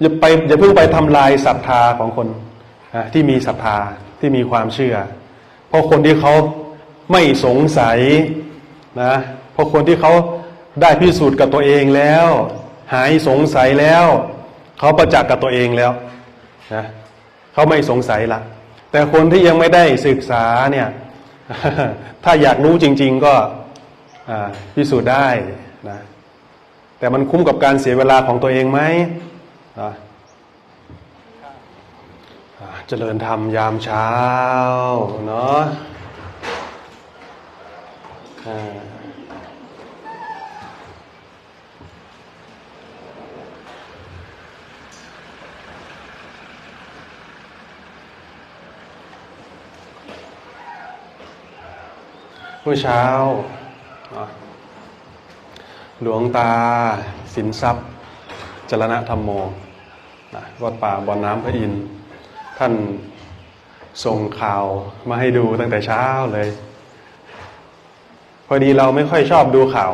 อย่าไปอย่าเพิ่งไปทำลายศรัทธาของคนที่มีศรัทธาที่มีความเชื่อ เพราะคนที่เขาไม่สงสัยนะเพราะคนที่เขาได้พิสูจน์กับตัวเองแล้ว หายสงสัยแล้วเขาประจักษ์กับตัวเองแล้วนะเขาไม่สงสัยละแต่คนที่ยังไม่ได้ศึกษาเนี่ยถ้าอยากรู้จริง ๆ ก็อ่าพิสูจน์ได้นะ แต่มันคุ้มกับการเสียเวลาของตัวเองไหมอะอะเจริญธรรมยามเช้าเนาะอ่าเมื่อเช้า หลวงตาสินทรัพย์ จรณะธรรมโมนะวัดป่าบ่อนน้ำพระอินทร์ท่านส่งข่าวมาให้ดูตั้งแต่เช้าเลย พอดีเราไม่ค่อยชอบดูข่าว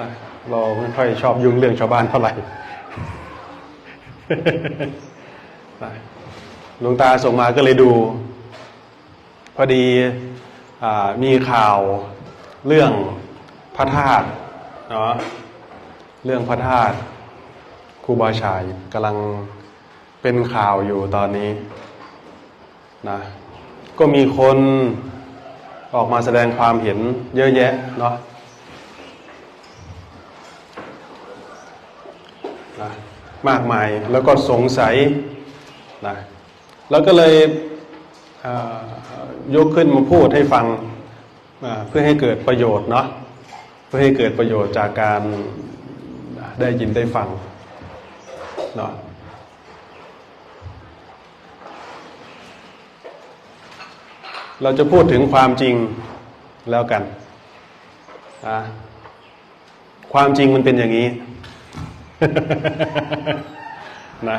นะเราไม่ค่อยชอบยุ่งเรื่องชาวบ้านเท่าไหร่นะหลวงตาส่งมาก็เลยดู พอดีอมีข่าวเรื่อง พระธาตุเนาะเรื่องพระธาตุครูบาชายกำลังเป็นข่าวอยู่ตอนนี้นะก็มีคนออกมาแสดงความเห็นเยอะแยะเนาะนะมากมายแล้วก็สงสัยนะแล้วก็เลยอ่ายกขึ้นมาพูดให้ฟังอ่าเพื่อให้เกิดประโยชน์เนาะ เพื่อให้เกิดประโยชน์จากการได้ยินได้ฟังเนาะเราจะพูดถึงความจริงแล้วกันนะความจริงมันเป็นอย่างนี้นะ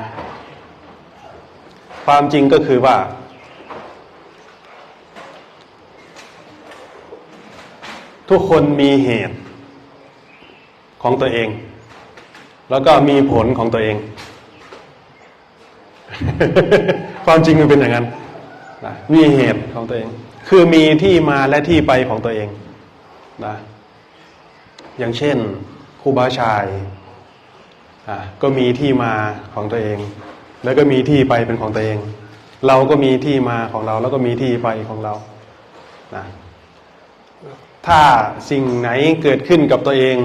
ความจริงก็คือว่า ทุกคนมีเหตุของตัวเอง แล้วก็มีผลของตัวเอง ความจริงมันเป็นอย่างนั้นนะมีเหตุของตัวเอง คือมีที่มาและที่ไปของตัวเองนะอย่างเช่นครูบาชายอะก็มีที่มาของตัวเอง แล้วก็มีที่ไปเป็นของตัวเอง เราก็มีที่มาของเรา แล้วก็มีที่ไปของเรานะ ถ้าสิ่งไหนเกิดขึ้นกับตัวเอง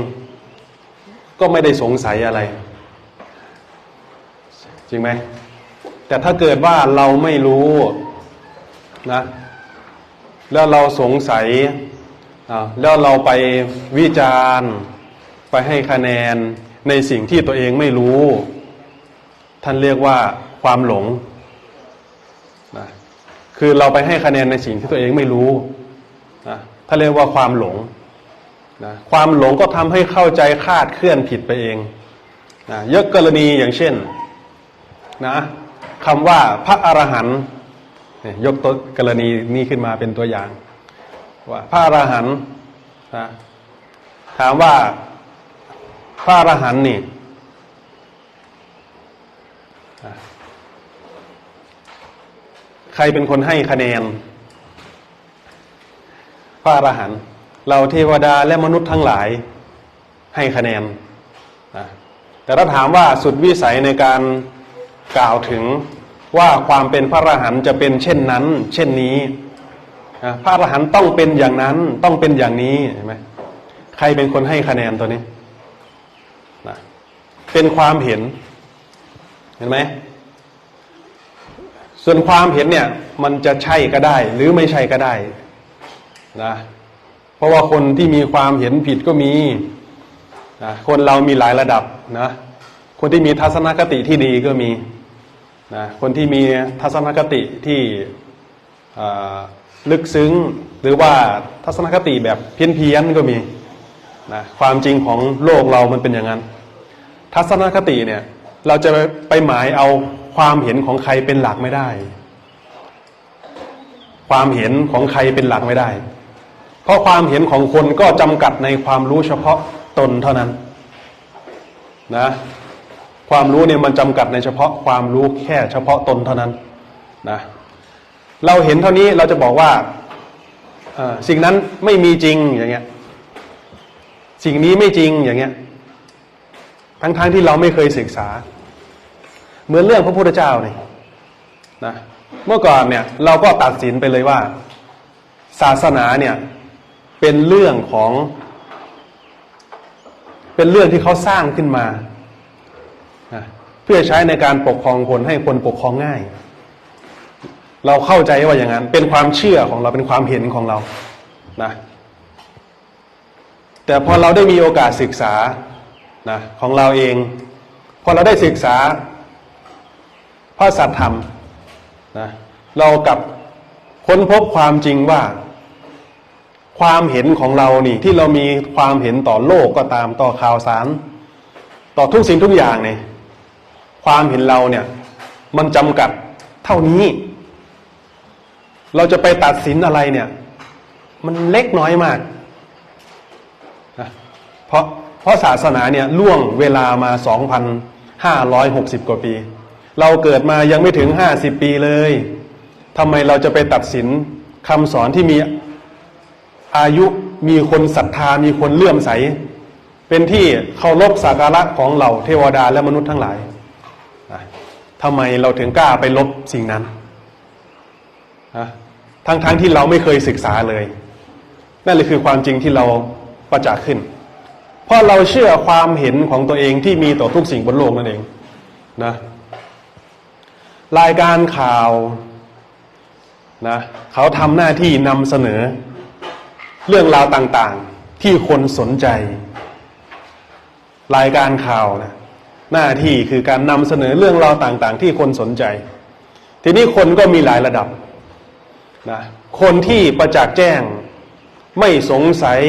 ก็ไม่ได้สงสัยอะไร จริงไหม แต่ถ้าเกิดว่าเราไม่รู้นะ แล้วเราสงสัย แล้วเราไปวิจารณ์ ไปให้คะแนนในสิ่งที่ตัวเองไม่รู้ ท่านเรียกว่าความหลงนะคือเราไปให้คะแนนในสิ่งที่ตัวเองไม่รู้นะ ถ้าเรียกว่าความหลงนะความหลงก็ทำให้เข้าใจคาดเคลื่อนผิดไปเองนะยกกรณีอย่างเช่นนะคำว่าพระอรหันต์ยกตัวกรณีนี้ขึ้นมาเป็นตัวอย่าง ว่าพระอรหันต์นะถามว่าพระอรหันต์นี่ใครเป็นคนให้คะแนน พระอรหันต์เราเทวดาและมนุษย์ทั้งหลายให้คะแนนนะแต่ถ้าถามว่าสุดวิสัยในการกล่าวถึงว่าความเป็นพระอรหันต์จะเป็นเช่นนั้น เช่นนี้นะพระอรหันต์ต้องเป็นอย่างนั้นต้องเป็นอย่างนี้เห็นไหมใครเป็นคนให้คะแนนตัวนี้นะเป็นความเห็นเห็นไหมส่วนความเห็นเนี่ยมันจะใช่ก็ได้ หรือไม่ใช่ก็ได้ นะเพราะว่าคนที่มีความเห็นผิดก็มีนะคนเรามีหลายระดับนะคนที่มีทัศนคติที่ดีก็มีนะคนที่มีทัศนคติที่ลึกซึ้ง หรือว่าทัศนคติแบบเพี้ยนๆก็มีนะความจริงของโลกเรามันเป็นอย่างนั้น ทัศนคติเนี่ยเราจะไปหมายเอาความเห็นของใครเป็นหลักไม่ได้ ความเห็นของใครเป็นหลักไม่ได้ เพราะความเห็นของคนก็จำกัดในความรู้เฉพาะตนเท่านั้นนะความรู้เนี่ยมันจำกัดในเฉพาะความรู้แค่เฉพาะตนเท่านั้นนะเราเห็นเท่านี้เราจะบอกว่าสิ่งนั้นไม่มีจริงอย่างเงี้ยสิ่งนี้ไม่จริงอย่างเงี้ยทั้งๆทที่เราไม่เคยศึกษา เหมือนเรื่องพระพุทธเจ้าเนี่ยนะเมื่อก่อนเนี่ยเราก็ตัดสินไปเลยว่า ศาสนาเนี่ย เป็นเรื่องของ เป็นเรื่องที่เขาสร้างขึ้นมา เพื่อใช้ในการปกครองคนให้คนปกครองง่าย เราเข้าใจว่าอย่างนั้น เป็นความเชื่อของเราเป็นความเห็นของเรานะแต่พอเราได้มีโอกาสศึกษานะของเราเอง พอเราได้ศึกษาพระสัทธรรมนะเรากับค้นพบความจริงว่า ความเห็นของเรานี่ ที่เรามีความเห็นต่อโลกก็ตามต่อข่าวสาร ต่อทุกสิ่งทุกอย่างเนี่ยความเห็นเราเนี่ย มันจำกัดเท่านี้ เราจะไปตัดสินอะไรเนี่ย มันเล็กน้อยมากนะเพราะเพราะศาสนาเนี่ยล่วงเวลามา 2,560 กว่าปี เราเกิดมายังไม่ถึง 50 ปีเลยทำไมเราจะไปตัดสินคำสอนที่มี อายุมีคนศรัทธามีคนเลื่อมใส เป็นที่เคารพสักการะของเหล่าเทวดาและมนุษย์ทั้งหลายทำไมเราถึงกล้าไปลบสิ่งนั้นทั้งๆทที่เราไม่เคยศึกษาเลย นั่นเลยคือความจริงที่เราประจักษ์ขึ้น เพราะเราเชื่อความเห็นของตัวเองที่มีต่อทุกสิ่งบนโลกนั่นเองนะรายการข่าวนะเขาทำหน้าที่นำเสนอ เรื่องราวต่างๆที่คนสนใจ รายการข่าวนะหน้าที่คือการนำเสนอเรื่องราวต่างๆ ที่คนสนใจ ทีนี้คนก็มีหลายระดับนะคนที่ประจักษ์แจ้ง ไม่สงสัย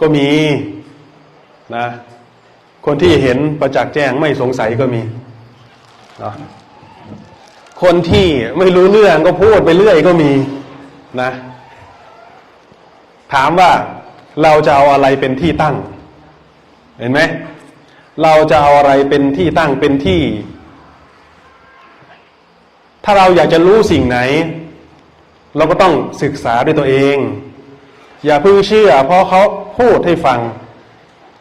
ก็มีนะคนที่เห็นประจักษ์แจ้งไม่สงสัยก็มีนะคนที่ไม่รู้เรื่องก็พูดไปเรื่อยก็มีนะ ถามว่าเราจะเอาอะไรเป็นที่ตั้ง เห็นไหมเราจะเอาอะไรเป็นที่ตั้งเป็นที่ ถ้าเราอยากจะรู้สิ่งไหน เราก็ต้องศึกษาด้วยตัวเอง อย่าเพิ่งเชื่อ เพราะเขาพูดให้ฟัง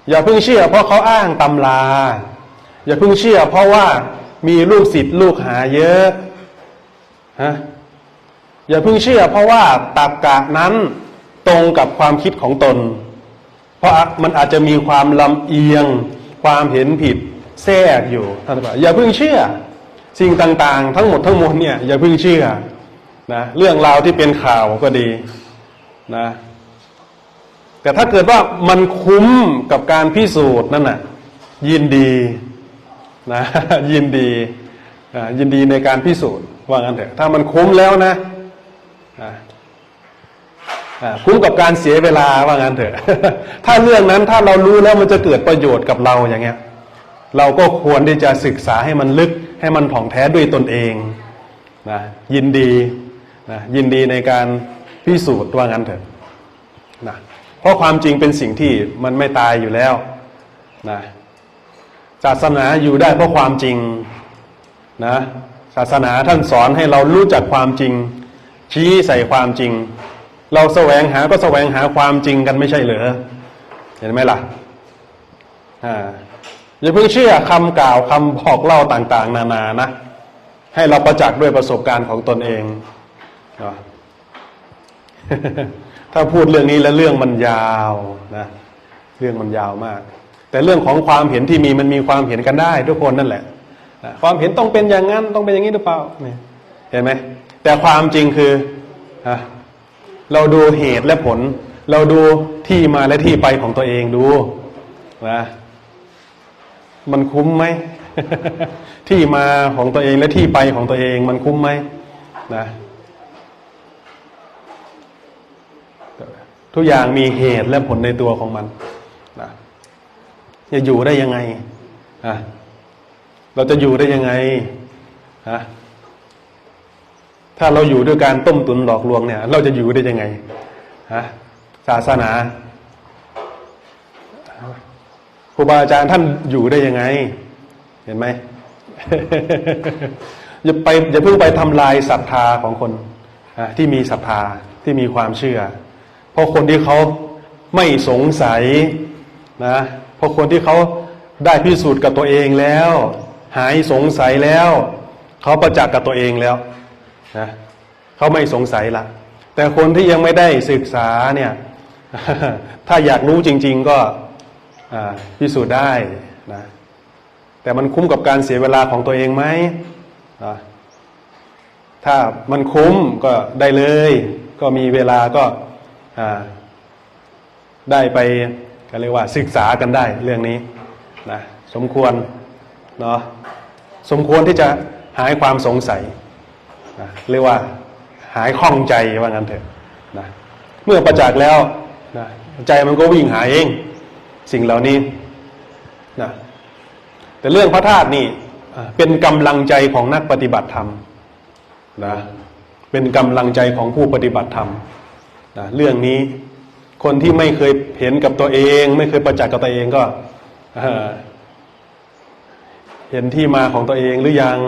อย่าเพิ่งเชื่อ เพราะเขาอ้างตำรา อย่าเพิ่งเชื่อ เพราะว่ามีลูกศิษย์ลูกหาเยอะฮะอย่าเพิ่งเชื่อ เพราะว่าตักกะนั้น ตรงกับความคิดของตน เพราะมันอาจจะมีความลำเอียง ความเห็นผิดแทรกอยู่ท่านผู้ชมอย่าเพิ่งเชื่อ สิ่งต่างๆ ทั้งหมดทั้งมวลเนี่ยอย่าเพิ่งเชื่อนะเรื่องราวที่เป็นข่าวก็ดีนะแต่ถ้าเกิดว่ามันคุ้มกับการพิสูจน์นั่นน่ะยินดีนะยินดีอ่ายินดีในการพิสูจน์ว่างั้นเถอะถ้ามันคุ้มแล้วนะอ่า คุ้มกับการเสียเวลาว่างั้นเถอะ ถ้าเรื่องนั้นถ้าเรารู้แล้วมันจะเกิดประโยชน์กับเราอย่างเงี้ย เราก็ควรที่จะศึกษาให้มันลึกให้มันถ่องแท้ด้วยตนเองนะยินดีนะยินดีในการพิสูจน์ว่างั้นเถอะนะเพราะความจริงเป็นสิ่งที่มันไม่ตายอยู่แล้วนะศาสนาอยู่ได้เพราะความจริงนะศาสนาท่านสอนให้เรารู้จักความจริง ชี้ใส่ความจริง เราแสวงหาก็แสวงหาความจริงกันไม่ใช่เหรอเห็นไหมล่ะอ่าอย่าเพิ่งเชื่อคำกล่าวคำบอกเล่าต่าง ๆ นานานะ ให้เราประจักษ์ด้วยประสบการณ์ของตนเอง ถ้าพูดเรื่องนี้แล้วเรื่องมันยาวนะเรื่องมันยาวมาก แต่เรื่องของความเห็นที่มีมันมีความเห็นกันได้ ทุกคนนั่นแหละความเห็นต้องเป็นอย่างนั้นต้องเป็นอย่างนี้หรือเปล่าเห็นไหมแต่ความจริงคือ เราดูเหตุและผล เราดูที่มาและที่ไปของตัวเองดูนะมันคุ้มไหมที่มาของตัวเองและที่ไปของตัวเอง มันคุ้มไหมนะทุกอย่างมีเหตุและผลในตัวของมันนะจะอยู่ได้ยังไงนะเราจะอยู่ได้ยังไงนะ ถ้าเราอยู่ด้วยการต้มตุนหลอกลวงเนี่ย เราจะอยู่ได้ยังไงฮะศาสนาครูบาอาจารย์ท่านอยู่ได้ยังไง เห็นไหมอย่าไปอย่าเพิ่งไปทำลายศรัทธาของคนที่มีศรัทธาที่มีความเชื่อ เพราะคนที่เขาไม่สงสัยนะเพราะคนที่เขาได้พิสูจน์กับตัวเองแล้ว หายสงสัยแล้ว เขาประจักษ์กับตัวเองแล้ว นะเขาไม่สงสัยละแต่คนที่ยังไม่ได้ศึกษาเนี่ยถ้าอยากรู้จริง ๆ ก็พิสูจน์ได้นะแต่มันคุ้มกับการเสียเวลาของตัวเองไหมอะถ้ามันคุ้มก็ได้เลย ก็มีเวลาก็ได้ไปก็เรียกว่าศึกษากันได้เรื่องนี้นะสมควรเนาะสมควรที่จะหายความสงสัย นะเรียกว่าหายข้องใจว่างั้นเถอะนะเมื่อประจักษ์แล้วนะใจมันก็วิ่งหาเองสิ่งเหล่านี้นะแต่เรื่องพระธาตุนี่เป็นกำลังใจของนักปฏิบัติธรรมนะเป็นกำลังใจของผู้ปฏิบัติธรรมนะเรื่องนี้คนที่ไม่เคยเห็นกับตัวเอง ไม่เคยประจักษ์กับตัวเองก็เห็นที่มาของตัวเองหรือยัง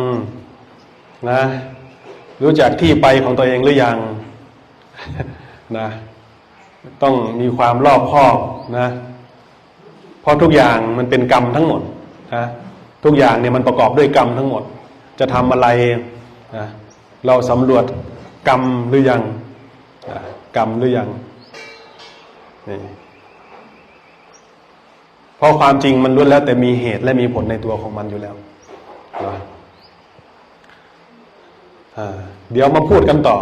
นะ รู้จักที่ไปของตัวเองหรือยังนะต้องมีความรอบคอบนะเพราะทุกอย่างมันเป็นกรรมทั้งหมดนะทุกอย่างเนี่ยมันประกอบด้วยกรรมทั้งหมด จะทำอะไรนะเราสำรวจกรรมหรือยังนะกรรมหรือยังนี่เพราะความจริงมันล้วนแล้วแต่มีเหตุและมีผลในตัวของมันอยู่แล้วนะ เดี๋ยวมาพูดกันต่อ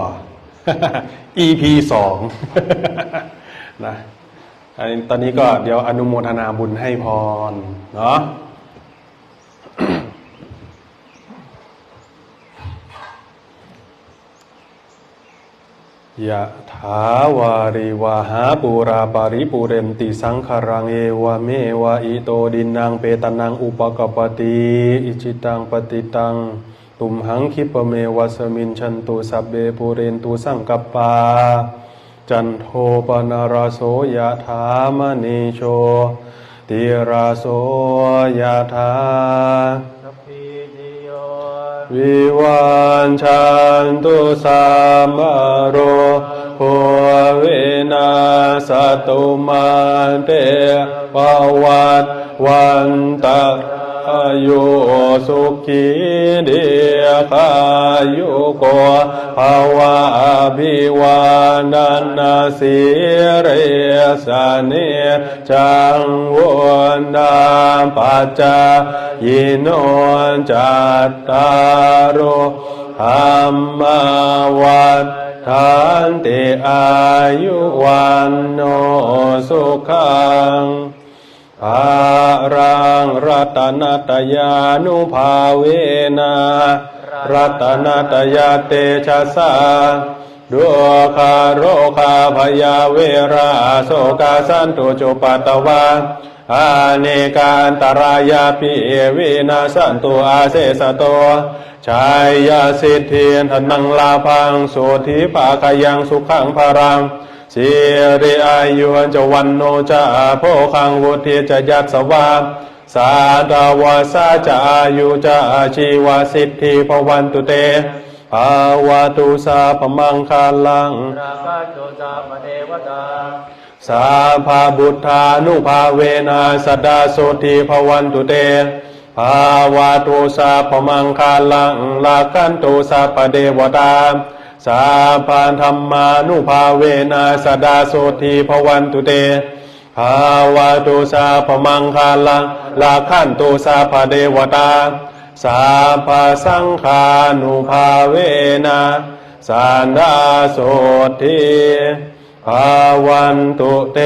EP สองนะตอนนี้ก็เดี๋ยวอนุโมทนาบุญให้พร เนาะยะถาวาริวาหาปูราปาริปูเรนติสังคารังเอวะเมวะอิโตดินังเปตานังอุปกปปติอิจิตังปฏิตัง ตุมหังคิปเมวะสมินชันตุสัพเบปูเรนตุสังกปปา จันโทปนารโสยะถามณีโชติราโสยะถาวิวันชันตุสัมมโรโหเวนาสตุมาเตปวัตวันตะ อายุสุขีเดียคายุโกภาวะอภิวานันสิเรสเนจังวนดาปัจจายิโนจัตตารโธรรมวัฏทานติอายุวันโนสุขัง ภารังรัตนตยานุภาเวนะรัตนตยาเตชะสาดุคาโรคาพยาเวราโสกาสันตุจุปตตวาอาเนการตรายาปิวินาสันตุอาเสสโตชายยาสิทธิธนังลาพังโสธิภาคายังสุขังภารัง สิริอายุจะวันโนจะโพคังวุฒิจะยัตสวาสาดาวาสาจะอายุจะชีวาสิทธิพวันตุเตภาวะตุสาพมังคาลังราคะโจจาปเทวตาสาภาบุตานุภาเวนะสดาโสทีพวันตุเตภาวะตุสาพมังคาลังลาคันตุสาปเดวตา สาพานธรรมานุภาเวนะสดาโสทีพวันตุเตภาวะตุสาพมังคาลังลาคันตุสาพเดวตา สาพาสังฆานุภาเวนะสันดาโสทีภาวันตุเต